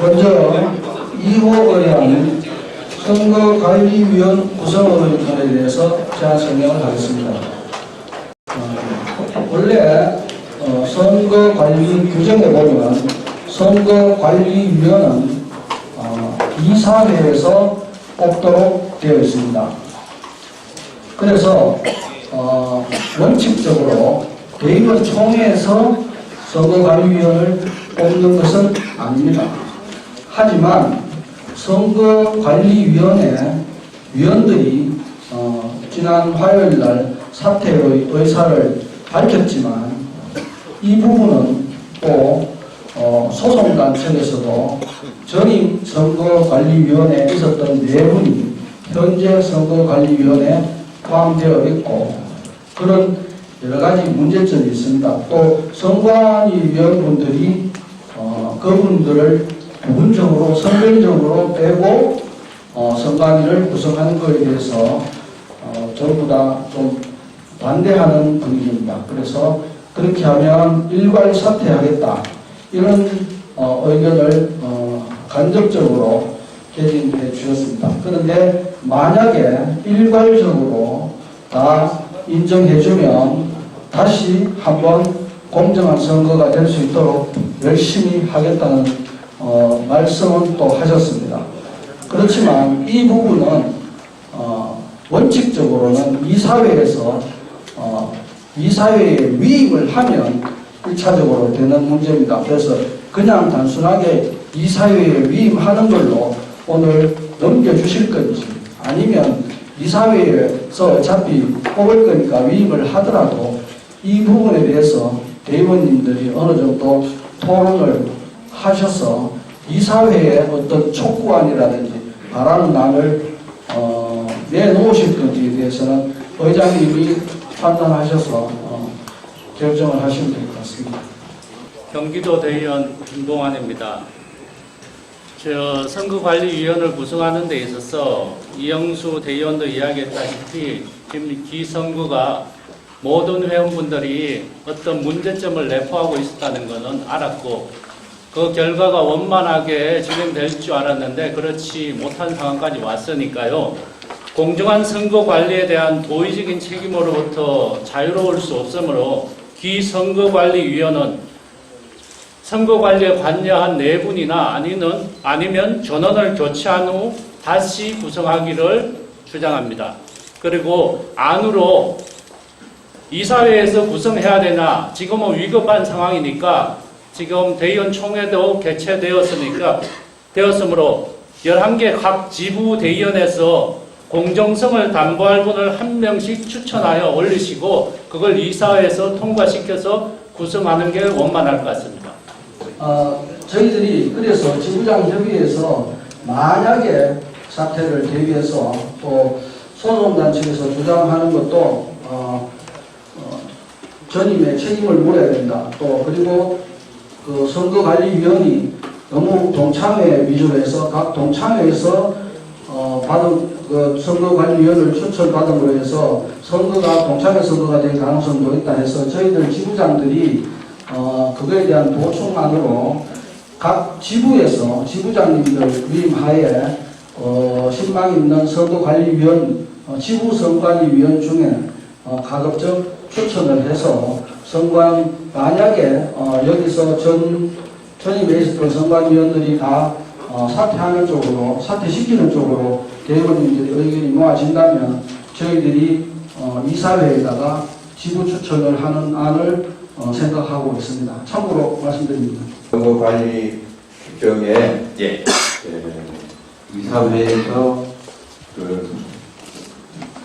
먼저 2호 의뢰하는 선거관리위원 구성원에 대해서 제가 설명을 하겠습니다. 어, 원래 어, 선거관리 규정에 보면 선거관리위원은 어, 이사회에서 뽑도록 되어 있습니다. 그래서 어, 원칙적으로 대의원 총회에서 선거관리위원을 뽑는 것은 아닙니다. 하지만 선거관리위원회 위원들이 어, 지난 화요일 날 사퇴의 의사를 밝혔지만 이 부분은 또 어, 소송단체에서도 전임 선거관리위원회에 있었던 네 분이 현재 선거관리위원회에 포함되어 있고 그런 여러 가지 문제점이 있습니다. 또 선관위위원분들이 어, 그분들을 부분적으로 선별적으로 빼고 어, 선관위를 구성하는 것에 대해서 어, 전부 다 좀 반대하는 분위기입니다. 그래서 그렇게 하면 일괄 사퇴하겠다 이런 어, 의견을 어, 간접적으로 개진해 주셨습니다. 그런데 만약에 일괄적으로 다 인정해주면 다시 한번 공정한 선거가 될 수 있도록 열심히 하겠다는 어, 말씀은 또 하셨습니다. 그렇지만 이 부분은 어, 원칙적으로는 이 사회에서 어, 이 사회에 위임을 하면 1차적으로 되는 문제입니다. 그래서 그냥 단순하게 이 사회에 위임하는 걸로 오늘 넘겨주실 건지 아니면 이 사회에서 어차피 뽑을 거니까 위임을 하더라도 이 부분에 대해서 대의원님들이 어느 정도 토론을 하셔서 이 사회의 어떤 촉구안이라든지 바라는 안을 어, 내놓으실 건지에 대해서는 의장님이 판단하셔서 어, 결정을 하시면 될 것 같습니다. 경기도 대의원 김동환입니다. 저 선거관리위원을 구성하는 데 있어서 이영수 대의원도 이야기했다시피 지금 기선거가 모든 회원분들이 어떤 문제점을 내포하고 있었다는 것은 알았고 그 결과가 원만하게 진행될 줄 알았는데 그렇지 못한 상황까지 왔으니까요. 공정한 선거 관리에 대한 도의적인 책임으로부터 자유로울 수 없으므로 기선거관리위원은 선거관리에 관여한 네 분이나 아니면, 아니면 전원을 교체한 후 다시 구성하기를 주장합니다. 그리고 안으로 이사회에서 구성해야 되나 지금은 위급한 상황이니까 지금 대의원 총회도 개최되었으니까 되었으므로 11개 각 지부 대의원에서 공정성을 담보할 분을 한 명씩 추천하여 올리시고 그걸 이사회에서 통과시켜서 구성하는 게 원만할 것 같습니다. 어, 저희들이 그래서 지부장 협의회에서 만약에 사태를 대비해서 또 소송단체에서 주장하는 것도 어, 어, 전임의 책임을 물어야 된다. 또 그리고 그 선거관리위원이 너무 동창회 위주로 해서 각 동창회에서 어, 받은 그 선거관리위원을 추천받음으로 해서 선거가 동창회 선거가 될 가능성도 있다 해서 저희들 지부장들이 어, 그거에 대한 보충안으로 각 지부에서 지부장님들 위임하에 어, 신망 있는 선거관리위원, 어, 지부 선관위위원 중에 어, 가급적 추천을 해서 선관 만약에 어, 여기서 전 전임에 있었던 선관위원들이 다 어, 사퇴하는 쪽으로 사퇴시키는 쪽으로 대의원님들이 의견이 모아진다면 저희들이 어, 이사회에다가 지부 추천을 하는 안을 어, 생각하고 있습니다. 참고로 말씀드립니다. 선거관리 규정에 예. 예, 이사회에서 그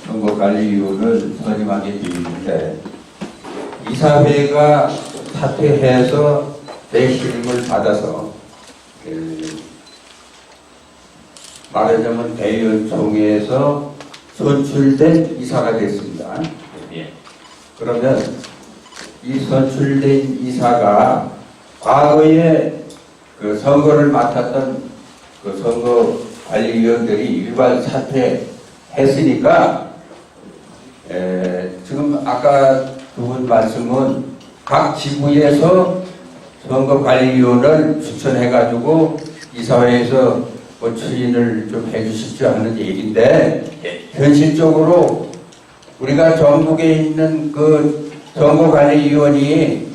선거관리위원을 선임하게 되어 있는데 이사회가 사퇴해서 내 신임을 받아서 그 말하자면 대의원 총회에서 선출된 이사가 됐습니다. 예. 그러면 이 선출된 이사가 과거에 그 선거를 맡았던 그 선거 관리위원들이 일괄 사퇴했으니까 에, 지금 아까 두분 말씀은 각 지부에서 선거 관리위원을 추천해가지고 이사회에서 뭐 추진을 좀 해주십시오 하는 얘기인데 현실적으로 우리가 전국에 있는 그 선거관리위원이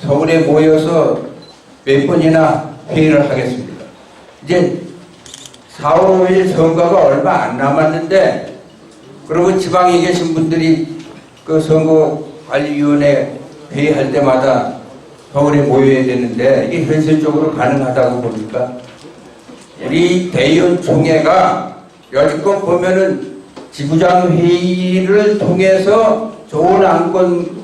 서울에 모여서 몇 번이나 회의를 하겠습니다. 이제 4월 5일 선거가 얼마 안 남았는데 그러면 지방에 계신 분들이 그 선거 관리위원회 회의할 때마다 서울에 모여야 되는데 이게 현실적으로 가능하다고 봅니까? 우리 대의원 총회가 여지껏 보면은 지부장 회의를 통해서 좋은 안건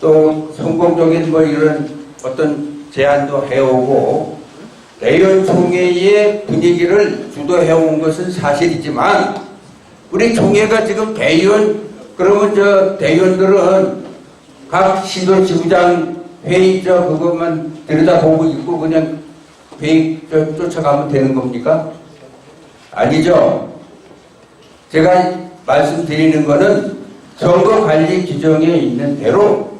또 성공적인 뭐 이런 어떤 제안도 해오고 대의원 총회의 분위기를 주도해온 것은 사실이지만 우리 총회가 지금 대의원 그러면 저 대의원들은 각 시도 지부장 회의 저 그것만 들여다보고 있고 그냥 회의 저 쫓아가면 되는 겁니까? 아니죠. 제가 말씀드리는 거는 선거관리 규정에 있는 대로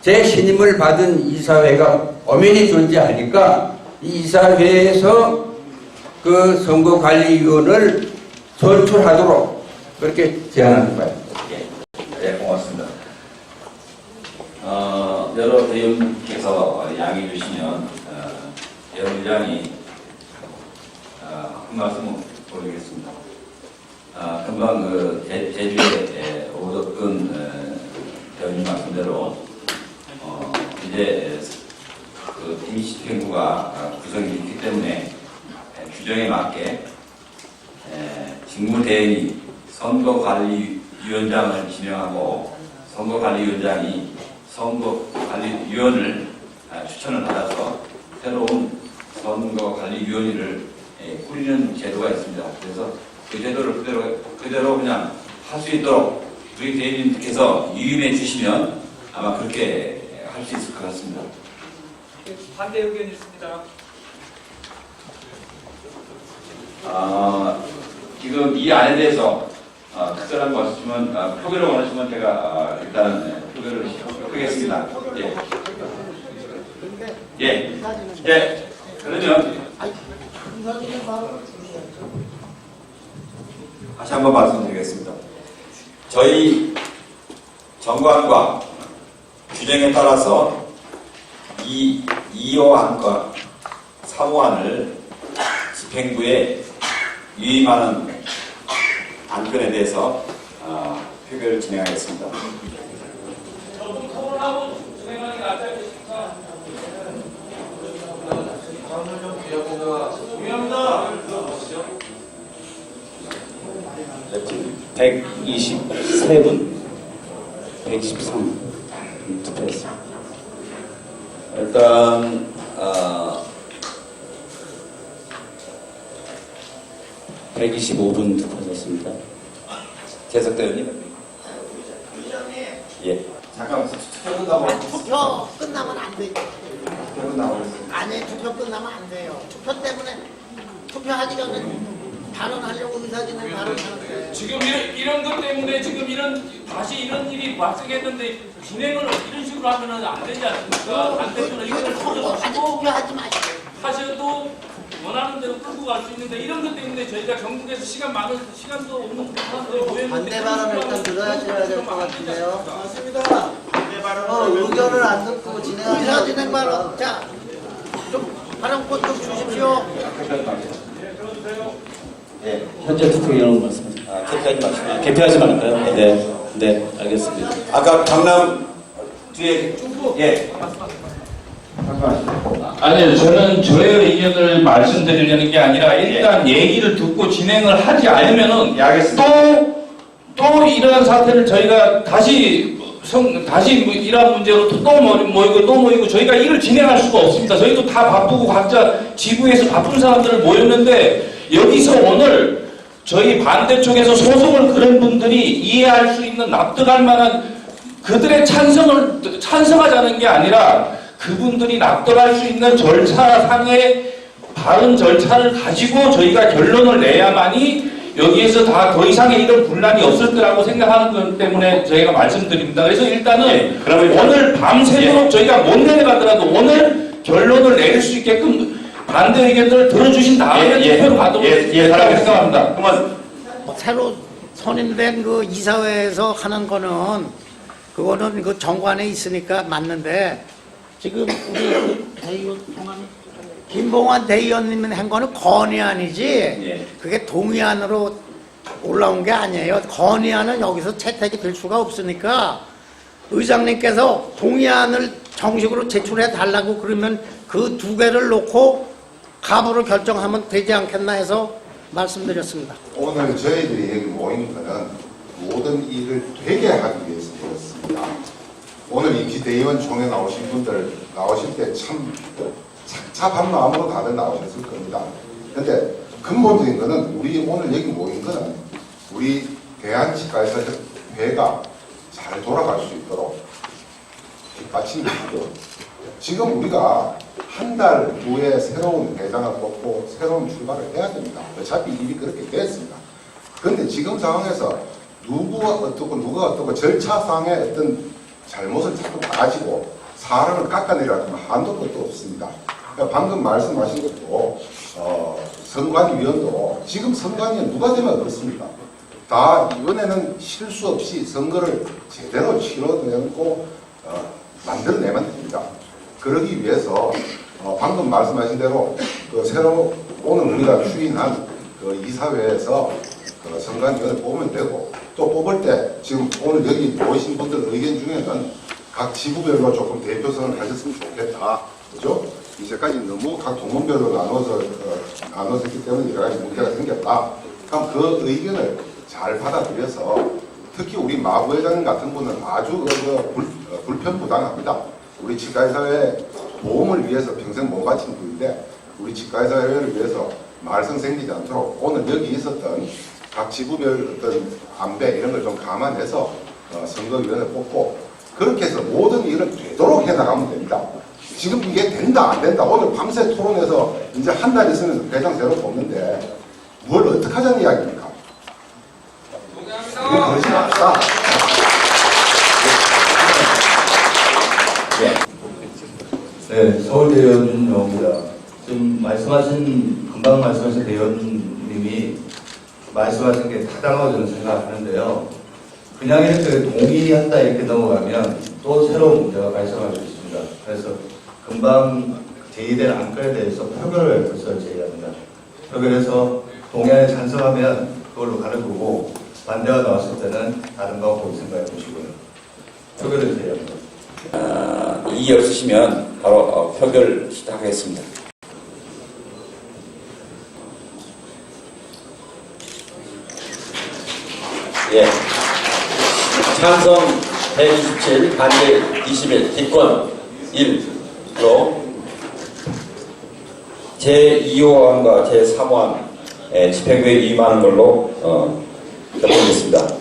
제 신임을 받은 이사회가 엄연히 존재하니까 이 이사회에서 그 선거관리위원을 선출하도록 그렇게 제안하는 거예요. 네, 고맙습니다. 어, 여러 대원께서 양해해 주시면 어, 여러 의장이 어, 한 말씀 올리겠습니다. 아, 금방 그 제, 제주의 에, 오덕근 에, 대원님 말씀대로 어, 이제 그 임시행구가 구성이 있기 때문에 에, 규정에 맞게 에, 직무대행이 선거관리위원장을 지명하고 선거관리위원장이 선거관리위원을 아, 추천을 받아서 새로운 선거관리위원회를 에, 꾸리는 제도가 있습니다. 그래서 그 제도를 그대로, 그대로 그냥 할 수 있도록 우리 대리님께서 유임해 주시면 아마 그렇게 할 수 있을 것 같습니다. 반대 의견 있습니다. 아, 지금 이 안에 대해서 아, 특별한 거 없으시면 아, 표결을 원하시면 제가 아, 일단 네, 표결을 하겠습니다. 예. 예. 예. 그러면 다시 한번 말씀드리겠습니다. 저희 정관과 규정에 따라서 이 2호 안과 3호 안을 집행부에 유임하는 안건에 대해서 어, 표결을 진행하겠습니다. 네, 123분, 113 투표했습니다. 일단 어, 125분 투표했습니다. 재석 대원님. 예. 잠깐만 투표 끝나고 투표 끝나면 안 돼. 아니 투표 끝나면 안 돼요. 투표 때문에 투표하기 전에 발언하려고 의사진행 발언하는데 지금 이런, 이런 것 때문에 지금 이런 다시 이런 일이 발생했는데 진행을 이런 식으로 하면은 안 되지 않습니까? 안 되면 이거 이거를 풀어주시고 투표하지 마시고 하셔도 원하는 대로 끌고 갈 수 있는데 이런 것 때문에 저희가 전국에서 시간 많은 시간도 없는 반대 발언을 식으로 일단 하면 들어야셔야 될 것 같은데요. 맞습니다. 어, 의견을 안 듣고 진행하지 의사진행 발언 자 좀 발언권 좀 주십시오. 예. 현재 투표 의견을 말씀하세요. 아, 개표하지 마시고. 아, 개표하지 말까요? 네, 네, 알겠습니다. 아까 강남 뒤에 예. 말씀하시죠. 아니요, 저는 저의 의견을 말씀드리려는 게 아니라 일단 얘기를 듣고 진행을 하지 않으면은 예, 알겠습니다. 또, 또 이러한 사태를 저희가 다시 성, 다시 뭐 이러한 문제로 또 모이- 모이고 또 모이고 저희가 일을 진행할 수가 없습니다. 저희도 다 바쁘고 각자 지구에서 바쁜 사람들을 모였는데 여기서 오늘 저희 반대쪽에서 소송을 그런 분들이 이해할 수 있는 납득할 만한 그들의 찬성을 찬성하자는 게 아니라 그분들이 납득할 수 있는 절차상의 바른 절차를 가지고 저희가 결론을 내야만이 여기에서 다 더 이상의 이런 분란이 없을 거라고 생각하는 것 때문에 저희가 말씀드립니다. 그래서 일단은 예, 그러면 오늘 밤새도록 저희가 못 내려가더라도 오늘 결론을 내릴 수 있게끔 반대 의견들을 들어주신 다음에 투표로 가도록 예, 예, 생각합니다. 그러면 뭐 새로 선임된 그 이사회에서 하는 거는 그거는 그 정관에 있으니까 맞는데 지금 우리 그 대의원 동안 김봉환 대의원님이 한 거는 건의안이지 예. 그게 동의안으로 올라온 게 아니에요. 건의안은 여기서 채택이 될 수가 없으니까 의장님께서 동의안을 정식으로 제출해 달라고 그러면 그 두 개를 놓고 가부를 결정하면 되지 않겠나 해서 말씀드렸습니다. 오늘 저희들이 여기 모인 거는 모든 일을 되게 하기 위해서 모였습니다. 오늘 이 기대의원 총회 나오신 분들 나오실 때 참 착잡한 마음으로 다들 나오셨을 겁니다. 근데 근본적인 거는 우리 오늘 여기 모인 거는 우리 대한치과에서 회가 잘 돌아갈 수 있도록 뒷받침이 하고 지금 우리가 한 달 후에 새로운 회장을 뽑고 새로운 출발을 해야 됩니다. 어차피 일이 그렇게 됐습니다. 그런데 지금 상황에서 누구가 어떻고 누가 어떻고 절차상의 어떤 잘못을 자꾸 가지고 사람을 깎아내리라고 하면 한도 끝도 없습니다. 그러니까 방금 말씀하신 것도 어, 선관위원도 지금 선관위원 누가 되면 어떻습니까? 다 이번에는 실수 없이 선거를 제대로 치러내고 어, 만들어내면 됩니다. 그러기 위해서 어, 방금 말씀하신 대로 그 새로 오늘 우리가 추인한 그 이사회에서 그 선관위원을 뽑으면 되고 또 뽑을 때 지금 오늘 여기 모이신 분들 의견 중에는 각 지구별로 조금 대표성을 가졌으면 좋겠다. 그죠? 이제까지 너무 각 동문별로 나눠서 어, 나눠서 했기 때문에 여러 가지 문제가 생겼다. 그럼 그 의견을 잘 받아들여서 특히 우리 마부 회장님 같은 분은 아주 그 불, 어, 불편부당합니다. 우리 치과의사회 보험을 위해서 평생 몸 바친 분인데 우리 치과의사회를 위해서 말썽 생기지 않도록 오늘 여기 있었던 각 지부별 어떤 안배 이런 걸 좀 감안해서 어, 선거위원회 뽑고 그렇게 해서 모든 일을 되도록 해나가면 됩니다. 지금 이게 된다 안 된다 오늘 밤새 토론해서 이제 한 달 있으면 회장 새로 뽑는데 뭘 어떻게 하자는 이야기입니까? 이거 그러지 맙시다. 네, 서울대 의원 윤영호입니다. 지금 말씀하신, 금방 말씀하신 대의원님이 말씀하신 게 타당하고 저는 생각하는데요. 그냥 이렇게 동의한다 이렇게 넘어가면 또 새로운 문제가 발생할 수 있습니다. 그래서 금방 제의된 안건에 대해서 표결을 벌써 제의합니다. 표결해서 동의안에 찬성하면 그걸로 가는 거고 반대가 나왔을 때는 다른 방법을 생각해 보시고요. 표결을 제의합니다. 아, 이의 없으시면 바로 어, 표결 시작하겠습니다. 예. 찬성 127, 반대 21, 기권 1 그럼 제2호안과 제3호안 집행부에 위임하는 걸로 결정됐습니다. 어,